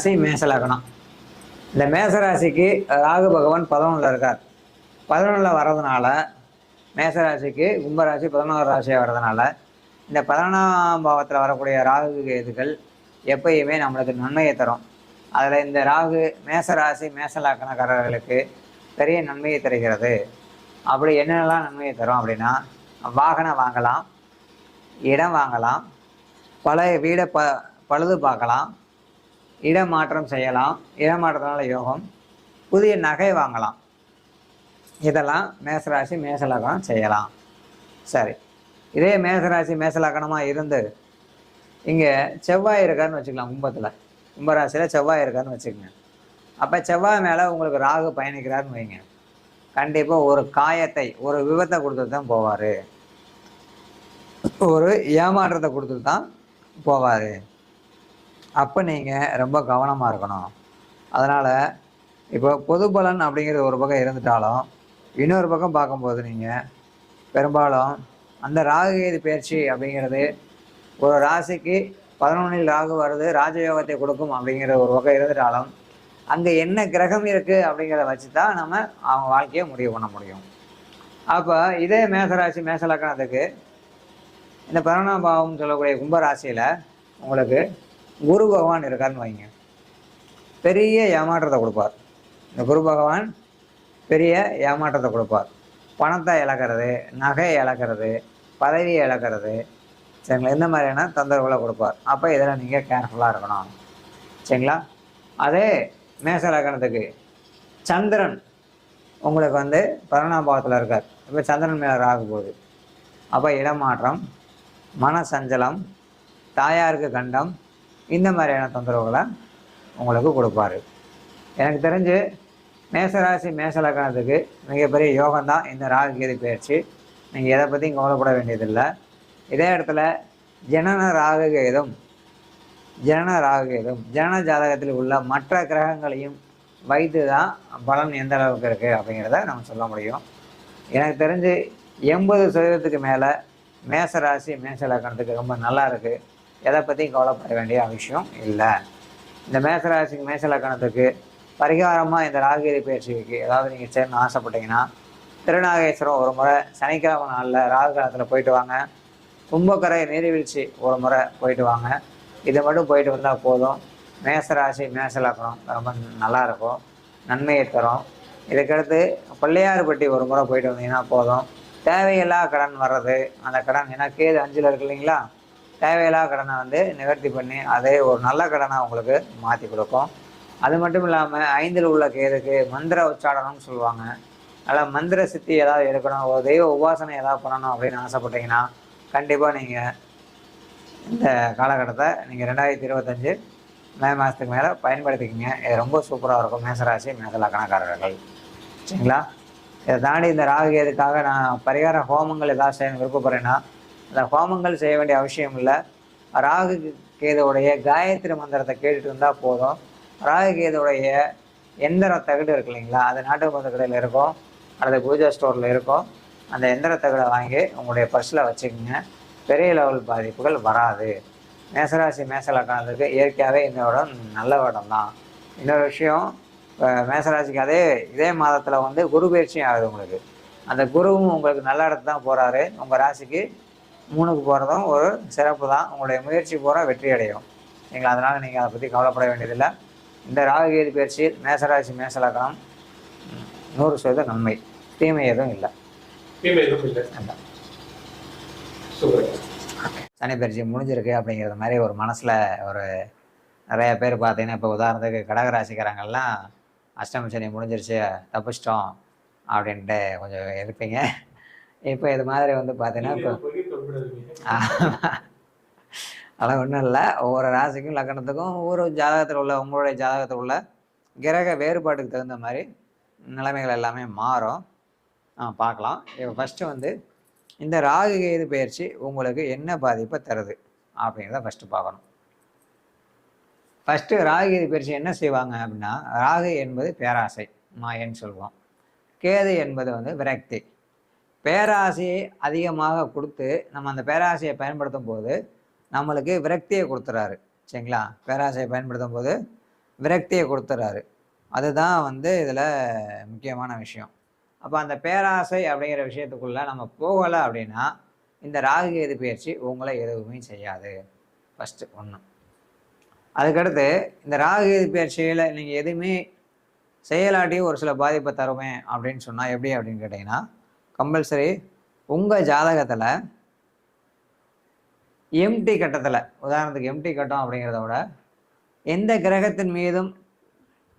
ராசி மேசலக்கணம் இந்த மேசராசிக்கு ராகு பகவான் பதினொன்றில் இருக்கார். பதினொன்றில் வர்றதுனால மேசராசிக்கு கும்பராசி பதினோரு ராசியாக வர்றதுனால இந்த பதினொன்றாம் பாவத்தில் வரக்கூடிய ராகு கேதுகள் எப்பயுமே நம்மளுக்கு நன்மையை தரும். அதில் இந்த ராகு மேசராசி மேசலாக்கணக்காரர்களுக்கு பெரிய நன்மையை தருகிறது. அப்படி என்னென்னலாம் நன்மையை தரும் அப்படின்னா வாகனம் வாங்கலாம் இடம் வாங்கலாம் பழைய வீடை ப பழுது பார்க்கலாம் இடமாற்றம் செய்யலாம். இடமாற்றத்தினால யோகம். புதிய நகை வாங்கலாம். இதெல்லாம் மேசராசி மேசலகம் செய்யலாம். சரி. இதே மேசராசி மேசலக்கணமாக இருந்து இங்கே செவ்வாய் இருக்காருன்னு வச்சுக்கலாம் கும்பத்தில். கும்பராசியில் செவ்வாய் இருக்காருன்னு வச்சுக்கோங்க. அப்போ செவ்வாய் மேலே உங்களுக்கு ராகு பயணிக்கிறாருன்னு வைங்க. கண்டிப்பாக ஒரு காயத்தை ஒரு விபத்தை கொடுத்துட்டு தான் போவார். ஒரு ஏமாற்றத்தை கொடுத்துட்டு தான் போவார். அப்போ நீங்கள் ரொம்ப கவனமாக இருக்கணும். அதனால் இப்போ பொது பலன் அப்படிங்கிறது ஒரு பக்கம் இருந்துட்டாலும் இன்னொரு பக்கம் பார்க்கும்போது நீங்கள் பெரும்பாலும் அந்த ராகுகேது பயிற்சி அப்படிங்கிறது ஒரு ராசிக்கு பதினொன்றில் ராகு வருது ராஜயோகத்தை கொடுக்கும் அப்படிங்கிற ஒரு பக்கம் இருந்துட்டாலும் அங்கே என்ன கிரகம் இருக்குது அப்படிங்கிறத வச்சு தான் நம்ம அவங்க வாழ்க்கையை முடிவு பண்ண முடியும். அப்போ இதே மேசராசி மேசலக்கணத்துக்கு இந்த பதினொன்றாம் பாவம்னு சொல்லக்கூடிய கும்பராசியில் உங்களுக்கு குரு பகவான் இருக்காருன்னு வைங்க. பெரிய ஏமாற்றத்தை கொடுப்பார். இந்த குரு பகவான் பெரிய ஏமாற்றத்தை கொடுப்பார். பணத்தை இழக்கிறது நகையை இழக்கிறது பதவியை இழக்கிறது சரிங்களா? இந்த மாதிரியான தொந்தரவுகளை கொடுப்பார். அப்போ இதில் நீங்கள் கேர்ஃபுல்லாக இருக்கணும். சரிங்களா? அதே மேச லக்னத்துக்கு சந்திரன் உங்களுக்கு வந்து பதினொன்றாம் பாவத்தில் இருக்கார். இப்போ சந்திரன் மேலே ராகு போகுது. அப்போ இடமாற்றம் மன சஞ்சலம் தாயாருக்கு கண்டம் இந்த மாதிரியான தொந்தரவுகளை உங்களுக்கு கொடுப்பாரு. எனக்கு தெரிஞ்சு மேசராசி மேசலக்கணத்துக்கு மிகப்பெரிய யோகம் தான் இந்த ராகுகேது பயிற்சி. நீங்கள் எதை பற்றியும் கவலைப்பட வேண்டியதில்லை. இதே இடத்துல ஜனன ராகு கேதும் ஜனன ராகு ஜனன ஜாதகத்தில் உள்ள மற்ற கிரகங்களையும் வைத்து தான் பலன் எந்த அளவுக்கு இருக்குது அப்படிங்கிறத நம்ம சொல்ல முடியும். எனக்கு தெரிஞ்சு எண்பது சதவீதத்துக்கு மேலே மேச ராசி மேச லக்கணத்துக்கு ரொம்ப நல்லா இருக்குது எதை பற்றியும் கவலைப்பட வேண்டிய அவசியம் இல்லை. இந்த மேசராசி மேசலக்கணத்துக்கு பரிகாரமாக இந்த ராகுகேதி பயிற்சிக்கு ஏதாவது நீங்கள் சேரணும் ஆசைப்பட்டீங்கன்னா திருநாகேஸ்வரம் ஒரு முறை சனிக்கிழமை நாளில் ராகு காலத்தில் போயிட்டு வாங்க. கும்பக்கரை நீர்வீழ்ச்சி ஒரு முறை போயிட்டு வாங்க. இது மட்டும் போயிட்டு வந்தால் போதும். மேசராசி மேசலக்கணம் ரொம்ப நல்லா இருக்கும். நன்மையை தரும். இதுக்கடுத்து பிள்ளையார்பட்டி ஒரு முறை போயிட்டு வந்தீங்கன்னா போதும். தேவையில்லா கடன் வர்றது. அந்த கடன் ஏன்னா கேது அஞ்சில் இருக்கு இல்லைங்களா? தேவையில்லா கடனை வந்து நிவர்த்தி பண்ணி அதே ஒரு நல்ல கடனை உங்களுக்கு மாற்றி கொடுக்கும். அது மட்டும் இல்லாமல் ஐந்தில் உள்ள கேதுக்கு மந்திர உச்சாடனம்னு சொல்லுவாங்க. அதில் மந்திர சித்தி ஏதாவது எடுக்கணும் ஒரு தெய்வ உபாசனை ஏதாவது பண்ணணும் அப்படின்னு ஆசைப்பட்டீங்கன்னா கண்டிப்பாக நீங்கள் இந்த காலகட்டத்தை நீங்கள் ரெண்டாயிரத்தி இருபத்தஞ்சு மே மாதத்துக்கு மேலே பயன்படுத்திக்கிங்க. இது ரொம்ப சூப்பராக இருக்கும். மேசராசி மேசலக்கணக்காரர்கள் சரிங்களா? இதை தாண்டி இந்த ராகு எதுக்காக நான் பரிகார ஹோமங்கள் ஏதாவது செய்ய விருப்பப்படுறேன்னா அந்த ஹோமங்கள் செய்ய வேண்டிய அவசியம் இல்லை. ராகு கேதுவுடைய காயத்ரி மந்திரத்தை கேட்டுட்டு இருந்தால் போதும். ராகு கேதுவுடைய எந்திர தகடு இருக்கு இல்லைங்களா அது நாட்டு மருந்து கடையில் இருக்கும். அல்லது பூஜா ஸ்டோரில் இருக்கும். அந்த எந்திர தகடை வாங்கி உங்களுடைய பர்ஸில் வச்சுக்கோங்க. பெரிய லெவல் பாதிப்புகள் வராது. மேசராசி மேசலக்கணத்துக்கு இயற்கையாகவே இந்த இடம் நல்ல இடம் தான். இன்னொரு விஷயம் மேசராசிக்கு அதே இதே மாதத்தில் வந்து குரு பயிற்சியும் ஆகுது உங்களுக்கு. அந்த குருவும் உங்களுக்கு நல்ல இடத்து தான் போகிறாரு உங்கள் ராசிக்கு மூணுக்கு போகிறதும் ஒரு சிறப்பு தான். உங்களுடைய முயற்சி பூரா வெற்றி அடையும் சரிங்களா அதனால் நீங்கள் அதை பற்றி கவலைப்பட வேண்டியதில்லை. இந்த ராகுகேது பயிற்சி மேசராசி மேசலக்கணம் ம், நூறு சதவீதம் நன்மை. தீமை எதுவும் இல்லை. தீமை எதுவும் இல்லை. சனி பயிற்சி முடிஞ்சிருக்கு அப்படிங்கிறது மாதிரி ஒரு மனசில் ஒரு நிறைய பேர் பார்த்தீங்கன்னா இப்போ உதாரணத்துக்கு கடகராசிக்காரங்கெல்லாம் அஷ்டம சனி முடிஞ்சிருச்சு தப்பிச்சிட்டோம் அப்படின்ட்டு கொஞ்சம் இருப்பீங்க. இப்போ இது மாதிரி வந்து பார்த்தீங்கன்னா இப்போ அதெல்லாம் ஒன்றும் இல்லை. ஒவ்வொரு ராசிக்கும் லக்கணத்துக்கும் ஒவ்வொரு ஜாதகத்தில் உள்ள உங்களுடைய ஜாதகத்தில் உள்ள கிரக வேறுபாட்டுக்கு தகுந்த மாதிரி நிலைமைகள் எல்லாமே மாறும். ஆ பார்க்கலாம். இப்போ ஃபஸ்ட்டு வந்து இந்த ராகு கேது பயிற்சி உங்களுக்கு என்ன பாதிப்பை தருது? அப்படிங்கிறத ஃபஸ்ட்டு பார்க்கணும். ஃபஸ்ட்டு ராகு கேது பயிற்சி என்ன செய்வாங்க அப்படின்னா ராகு என்பது பேராசை மாயன்னு சொல்லுவோம். கேது என்பது வந்து விரக்தி. பேராசையை அதிகமாக கொடுத்து நம்ம அந்த பேராசையை பயன்படுத்தும் போது நம்மளுக்கு விரக்தியை கொடுத்துறாரு. சரிங்களா? பேராசையை பயன்படுத்தும் போது விரக்தியை கொடுத்துட்றாரு அதுதான் வந்து இதில் முக்கியமான விஷயம். அப்போ அந்த பேராசை அப்படிங்கிற விஷயத்துக்குள்ளே நம்ம போகலை அப்படின்னா இந்த ராகு கேது பயிற்சி உங்களை எதுவுமே செய்யாது. ஃபஸ்ட்டு ஒன்று அதுக்கடுத்து இந்த ராகு கேது பயிற்சியில் நீங்கள் எதுவுமே செயலாட்டி ஒரு சில பாதிப்பை தருவேன் அப்படின்னு சொன்னால் எப்படி அப்படின்னு கேட்டிங்கன்னா கம்பல்சரி உங்கள் ஜாதகத்தில் எம்டி கட்டத்தில் உதாரணத்துக்கு எம்டி கட்டம் அப்படிங்கிறத விட எந்த கிரகத்தின் மீதும்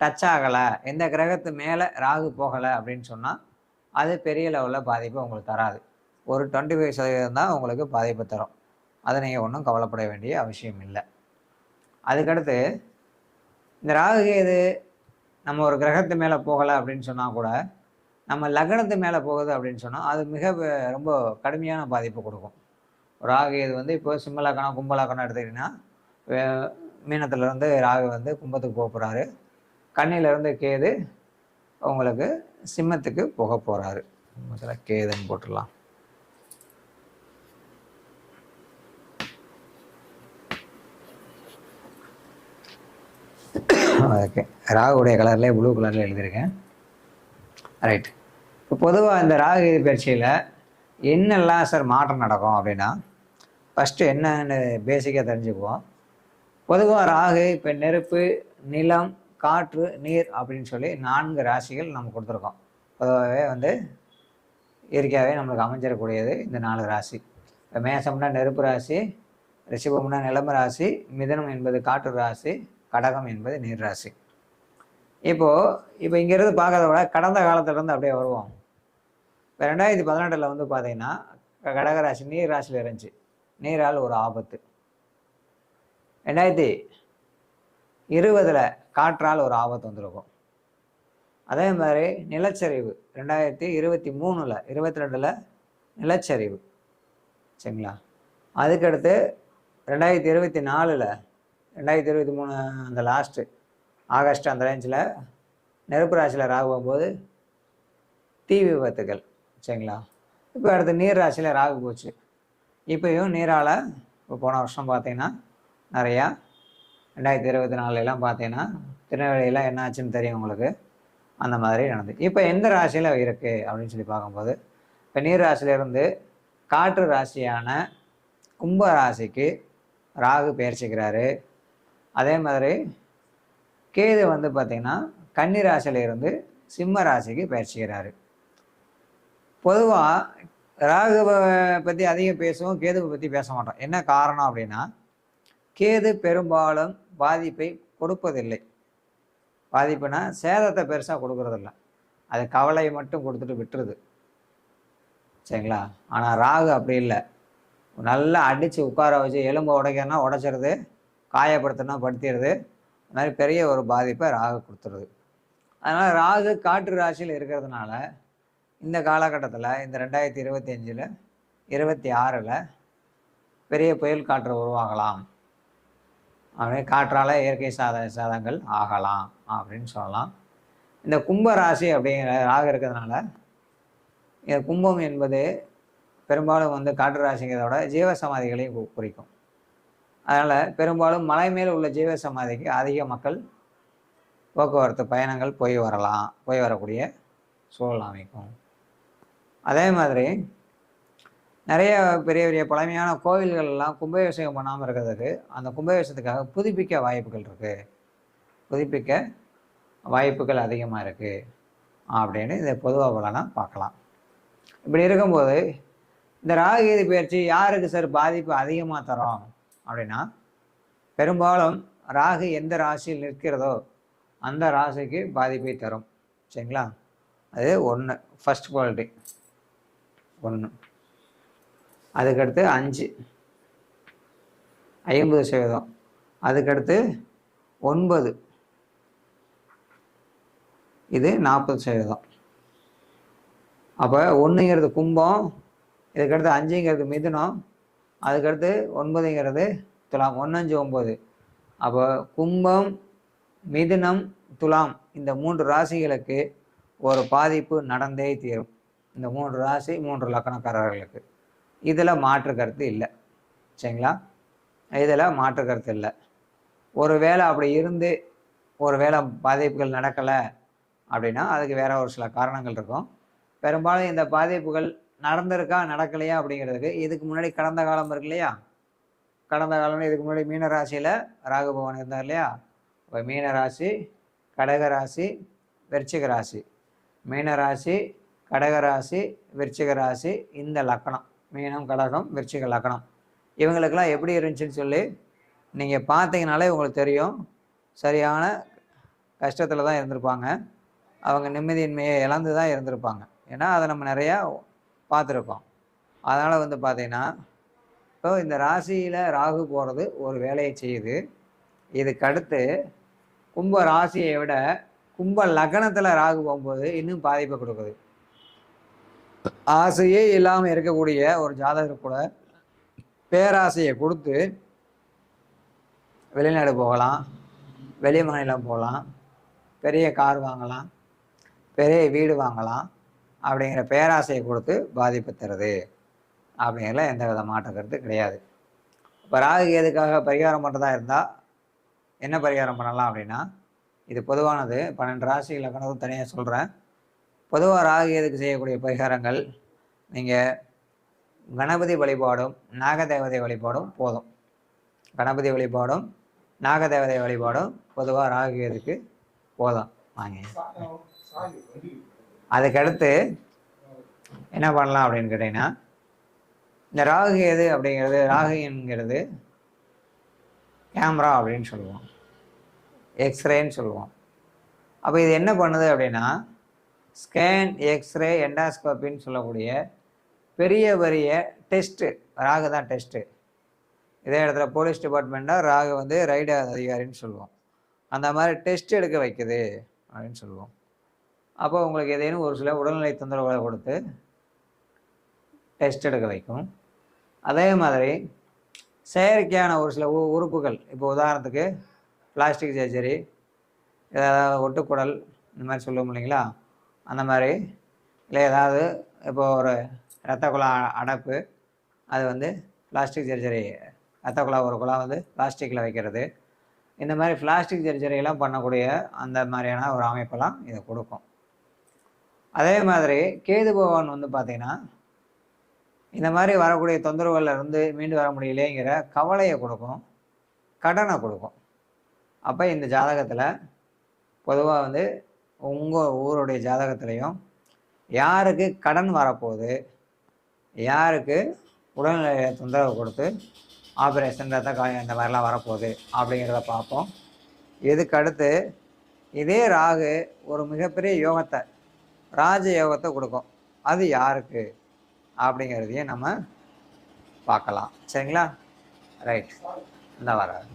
டச் ஆகலை எந்த கிரகத்து மேலே ராகு போகலை அப்படின்னு சொன்னால் அது பெரிய லெவலில் பாதிப்பு உங்களுக்கு தராது. ஒரு டுவெண்ட்டி ஃபைவ் சதவீதம் தான் உங்களுக்கு பாதிப்பு தரும். அதை நீங்கள் ஒன்றும் கவலைப்பட வேண்டிய அவசியம் இல்லை. அதுக்கடுத்து இந்த ராகு கேது நம்ம ஒரு கிரகத்து மேலே போகலை அப்படின்னு சொன்னால் கூட நம்ம லக்னத்து மேலே போகுது அப்படின்னு சொன்னால் அது மிக ரொம்ப கடுமையான பாதிப்பு கொடுக்கும். ராகு இது வந்து இப்போ சிம்மலாக்கணம் கும்பலாக்கணம் எடுத்துக்கிட்டிங்கன்னா மீனத்துலேருந்து ராகு வந்து கும்பத்துக்கு போக போகிறாரு கண்ணிலேருந்து கேது உங்களுக்கு சிம்மத்துக்கு போக போகிறாரு முதல்ல கேதுன்னு போட்டுடலாம். ஓகே. ராகுடைய கலர்லேயே ப்ளூ கலரில் எழுதியிருக்கேன். ரைட் இப்போ பொதுவாக இந்த ராகு பயிற்சியில் என்னெல்லாம் சார் மாற்றம் நடக்கும் அப்படின்னா ஃபஸ்ட்டு என்னன்னு பேசிக்காக தெரிஞ்சுக்குவோம். பொதுவாக ராகு இப்போ நெருப்பு நிலம் காற்று நீர் அப்படின்னு சொல்லி நான்கு ராசிகள் நம்ம கொடுத்துருக்கோம். பொதுவாகவே வந்து இயற்கையாகவே நம்மளுக்கு அமைஞ்சிடக்கூடியது இந்த நாலு ராசி. இப்போ மேசம்னா நெருப்பு ராசி ரிஷபம்னா நிலம ராசி மிதனம் என்பது காற்று ராசி கடகம் என்பது நீர் ராசி. இப்போது இப்போ இங்கேருந்து பார்க்கறத விட கடந்த காலத்துல இருந்து அப்படியே வருவோம். இப்போ ரெண்டாயிரத்தி பதினெட்டில் வந்து பார்த்தீங்கன்னா கடக ராசி நீர் ராசியில் இருந்துச்சு. நீரால் ஒரு ஆபத்து. ரெண்டாயிரத்தி இருபதில் காற்றால் ஒரு ஆபத்து வந்திருக்கும். அதே மாதிரி நிலச்சரிவு ரெண்டாயிரத்தி இருபத்தி மூணில் இருபத்தி ரெண்டில் நிலச்சரிவு. சரிங்களா? அதுக்கடுத்து ரெண்டாயிரத்தி இருபத்தி நாலில் ரெண்டாயிரத்தி இருபத்தி மூணு அந்த லாஸ்ட்டு ஆகஸ்ட் அந்த ரேஞ்சில் நெருப்பு ராசியில் ராகு போகும்போது தீ விபத்துகள் சரிங்களா? இப்போ அடுத்து நீர் ராசியில் ராகு போச்சு. இப்போயும் நீரால் இப்போ போன வருஷம் பார்த்தீங்கன்னா நிறையா ரெண்டாயிரத்தி இருபத்தி நாலுலாம் பார்த்தீங்கன்னா திருநெல்வேலியில் என்ன ஆச்சுன்னு தெரியும் உங்களுக்கு? அந்த மாதிரி நடந்து. இப்போ எந்த ராசியில் இருக்குது அப்படின்னு சொல்லி பார்க்கும்போது இப்போ நீர் ராசியிலேருந்து காற்று ராசியான கும்ப ராசிக்கு ராகு பெயர்ச்சிக்கிறாரு. அதே மாதிரி கேது வந்து பார்த்திங்கன்னா கன்னி ராசியில இருந்து சிம்ம ராசிக்கு பயிற்சிக்கிறாரு பொதுவாக ராகுவை பற்றி அதிகம் பேசுவோம் கேதுவை பற்றி பேச மாட்டோம். என்ன காரணம் அப்படின்னா கேது பெரும்பாலும் பாதிப்பை கொடுப்பதில்லை. பாதிப்புனா சேதத்தை பெருசாக கொடுக்கறதில்ல. அது கவலையை மட்டும் கொடுத்துட்டு விட்டுருது. சரிங்களா? ஆனால் ராகு அப்படி இல்லை. நல்லா அடித்து உட்கார வச்சு எலும்பை உடைக்கணும்னா உடைச்சிருது காயப்படுத்தினா படுத்திடுது மாதிரி பெரிய ஒரு பாதிப்பை ராகு கொடுத்துருது. அதனால் ராகு காற்று ராசியில் இருக்கிறதுனால இந்த காலகட்டத்தில் இந்த ரெண்டாயிரத்தி இருபத்தி அஞ்சில் இருபத்தி ஆறில் பெரிய புயல் காற்று உருவாகலாம். அப்படியே காற்றால் இயற்கை சாத சாதங்கள் ஆகலாம் அப்படின்னு சொல்லலாம். இந்த கும்ப ராசி அப்படிங்கிற ராகு இருக்கிறதுனால இந்த கும்பம் என்பது பெரும்பாலும் வந்து காற்று ராசிங்கிறத விட ஜீவ சமாதிகளையும் குறிக்கும். அதனால் பெரும்பாலும் மலை மேல் உள்ள ஜீவ சமாதிக்கு அதிக மக்கள் போக்குவரத்து பயணங்கள் போய் வரலாம் போய் வரக்கூடிய சூழல் அமைக்கும். அதே மாதிரி நிறைய பெரிய பெரிய பழமையான கோவில்கள் எல்லாம் கும்பாபிஷேகம் பண்ணாமல் இருக்கிறதுக்கு அந்த கும்பாபிஷேகத்துக்காக புதுப்பிக்க வாய்ப்புகள் இருக்குது புதுப்பிக்க வாய்ப்புகள் அதிகமாக இருக்குது அப்படின்னு இதை பொதுவாக பலனாக பார்க்கலாம். இப்படி இருக்கும்போது இந்த ராகுகேது பயிற்சி யாருக்கு சார் பாதிப்பு அதிகமாக தரும்? அப்படின்னா பெரும்பாலும் ராகு எந்த ராசியில் நிற்கிறதோ அந்த ராசிக்கு பாதிப்பை தரும். சரிங்களா? அது ஒன்று ஃபஸ்ட் குவாலிட்டி ஒன்று அதுக்கடுத்து அஞ்சு. ஐம்பது சதவீதம். அதுக்கடுத்து ஒன்பது. இது நாற்பது சதவீதம். அப்போ ஒன்றுங்கிறது கும்பம் இதுக்கடுத்து அஞ்சுங்கிறது மிதுனம் அதுக்கடுத்து ஒன்பதுங்கிறது துலாம் ஒன்னஞ்சு ஒம்பது அப்போ கும்பம் மிதுனம் துலாம் இந்த மூன்று ராசிகளுக்கு ஒரு பாதிப்பு நடந்தே தீரும். இந்த மூன்று ராசி மூன்று லக்கணக்காரர்களுக்கு. இதில் மாற்று கருத்து இல்லை. சரிங்களா? இதில் மாற்று கருத்து இல்லை. ஒரு வேளை அப்படி இருந்து ஒரு வேளை பாதிப்புகள் நடக்கலை அப்படின்னா அதுக்கு வேற ஒரு சில காரணங்கள் இருக்கும். பெரும்பாலும் இந்த பாதிப்புகள் நடந்திருக்கா நடக்கலையா அப்படிங்கிறதுக்கு இதுக்கு முன்னாடி கடந்த காலம் இருக்கு இல்லையா? கடந்த காலம்னு இதுக்கு முன்னாடி மீன ராசியில் ராகு பகவான் இருந்தார் இல்லையா? இப்போ மீன ராசி கடக ராசி விருச்சிக ராசி. மீன ராசி கடக ராசி விருச்சிக ராசி இந்த லக்கணம். மீனம் கடகம் விருச்சிக லக்கணம். இவங்களுக்கெல்லாம் எப்படி இருந்துச்சுன்னு சொல்லி. நீங்கள் பார்த்தீங்கனாலே உங்களுக்கு தெரியும். சரியான கஷ்டத்தில் தான் இருந்திருப்பாங்க. அவங்க நிம்மதியின்மையை இழந்து தான் இருந்திருப்பாங்க. ஏன்னா அதை நம்ம நிறையா பார்த்துருக்கோம். அதனால் வந்து பார்த்தீங்கன்னா இப்போ இந்த ராசியில் ராகு போகிறது ஒரு வேலையை செய்யுது. இதுக்கடுத்து கும்ப ராசியை விட கும்ப லக்னத்தில் ராகு போகும்போது இன்னும் பாதிப்பை கொடுக்குது. ஆசையே இல்லாமல் இருக்கக்கூடிய ஒரு ஜாதகர் கூட பேராசையை கொடுத்து வெளிநாடு போகலாம் வெளி மாநிலம் போகலாம் பெரிய கார் வாங்கலாம் பெரிய வீடு வாங்கலாம் அப்படிங்கிற பேராசையை கொடுத்து பாதிப்பு தருது. அப்படிங்கிறதுல எந்த வித மாற்ற கருத்து கிடையாது. இப்போ ராகு எதுக்காக பரிகாரம் பண்ணுறதா இருந்தால் என்ன பரிகாரம் பண்ணலாம் அப்படின்னா இது பொதுவானது. பன்னெண்டு ராசி கணக்கு தனியாக சொல்கிறேன் பொதுவாக ராகு எதுக்கு செய்யக்கூடிய பரிகாரங்கள் நீங்கள் கணபதி வழிபாடும் நாகதேவதை வழிபாடும் போதும். கணபதி வழிபாடும் நாகதேவதை வழிபாடும் பொதுவாக ராகு எதுக்கு போதும். வாங்க. அதுக்கடுத்து என்ன பண்ணலாம் அப்படின்னு கேட்டிங்கன்னா இந்த ராகு எது அப்படிங்கிறது ராகு என்கிறது கேமரா அப்படின்னு சொல்லுவோம். எக்ஸ்ரேன்னு சொல்லுவோம். அப்போ இது என்ன பண்ணுது அப்படின்னா ஸ்கேன் எக்ஸ்ரே எண்டாஸ்கோப்பின்னு சொல்லக்கூடிய பெரிய பெரிய டெஸ்ட்டு ராகு தான் டெஸ்ட்டு இதே இடத்துல போலீஸ் டிபார்ட்மெண்ட்டாக ராகு வந்து ரைடு அதிகாரின்னு சொல்லுவோம். அந்த மாதிரி டெஸ்ட் எடுக்க வைக்குது அப்படின்னு சொல்லுவோம். அப்போ உங்களுக்கு ஏதேனும் ஒரு சில உடல்நிலை தொந்தரவுகளை கொடுத்து டெஸ்ட் எடுக்க வைக்கும். அதே மாதிரி செயற்கையான ஒரு சில உ உறுப்புகள். இப்போ உதாரணத்துக்கு பிளாஸ்டிக் சர்ஜரி ஏதாவது ஒட்டுக்குடல் இந்த மாதிரி சொல்லுவோம் இல்லைங்களா? அந்த மாதிரி இல்லை ஏதாவது இப்போ ஒரு இரத்த குழா அடைப்பு அது வந்து பிளாஸ்டிக் சர்ஜரி இரத்த குழா ஒரு குழா வந்து பிளாஸ்டிக்கில் வைக்கிறது. இந்த மாதிரி பிளாஸ்டிக் சர்ஜரியெல்லாம் பண்ணக்கூடிய அந்த மாதிரியான ஒரு அமைப்பெல்லாம் இதை கொடுக்கும். அதே மாதிரி கேது பகவான் வந்து பார்த்திங்கன்னா இந்த மாதிரி வரக்கூடிய தொந்தரவுகளில் இருந்து மீண்டு வர முடியலைங்கிற கவலையை கொடுக்கும் கடனை கொடுக்கும். அப்போ இந்த ஜாதகத்தில் பொதுவாக வந்து உங்கள் ஊருடைய ஜாதகத்துலேயும் யாருக்கு கடன் வரப்போகுது யாருக்கு உடல்நிலை தொந்தரவு கொடுத்து ஆப்ரேஷன் ரத்த காயம் இந்த மாதிரிலாம் வரப்போகுது அப்படிங்கிறத பார்ப்போம். இதுக்கடுத்து இதே ராகு ஒரு மிகப்பெரிய யோகத்தை ராஜ யோகத்தை கொடுக்கும். அது யாருக்கு? அப்படிங்கிறதையும் நம்ம பார்க்கலாம். சரிங்களா? ரைட் இந்த வராது.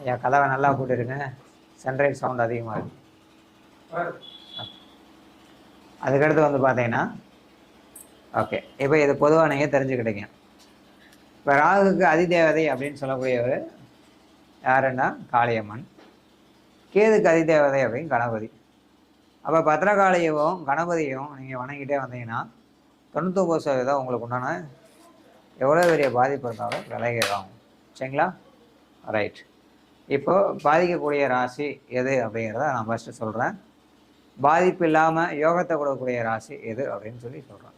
ஐயா கதவை நல்லா போட்டுருங்க. சன்ரைஸ் சவுண்ட் அதிகமாக இருக்கு. அதுக்கடுத்து வந்து பார்த்தீங்கன்னா ஓகே இப்போ இது பொதுவாக நீங்கள் தெரிஞ்சுக்கிட்டீங்க. இப்போ ராகுக்கு அதிதேவதை அப்படின்னு சொல்லக்கூடியவர் யாருன்னா? காளியம்மன். கேதுக்கு அதிதேவதை அப்படின்னு கணபதி. அப்போ பத்திரகாளியவும் கணபதியும் நீங்கள் வணங்கிட்டே வந்தீங்கன்னா தொண்ணூத்தொம்பது சதவீதம் உங்களுக்கு உண்டான எவ்வளோ பெரிய பாதிப்பு இருந்தாலும் விலகிடும் சரிங்களா? ரைட் இப்போ பாதிக்கக்கூடிய ராசி எது அப்படிங்கிறத நான் ஃபஸ்ட்டு சொல்கிறேன் பாதிப்பு இல்லாமல் யோகத்தை கொடுக்கக்கூடிய ராசி எது அப்படின்னு சொல்லி சொல்கிறேன்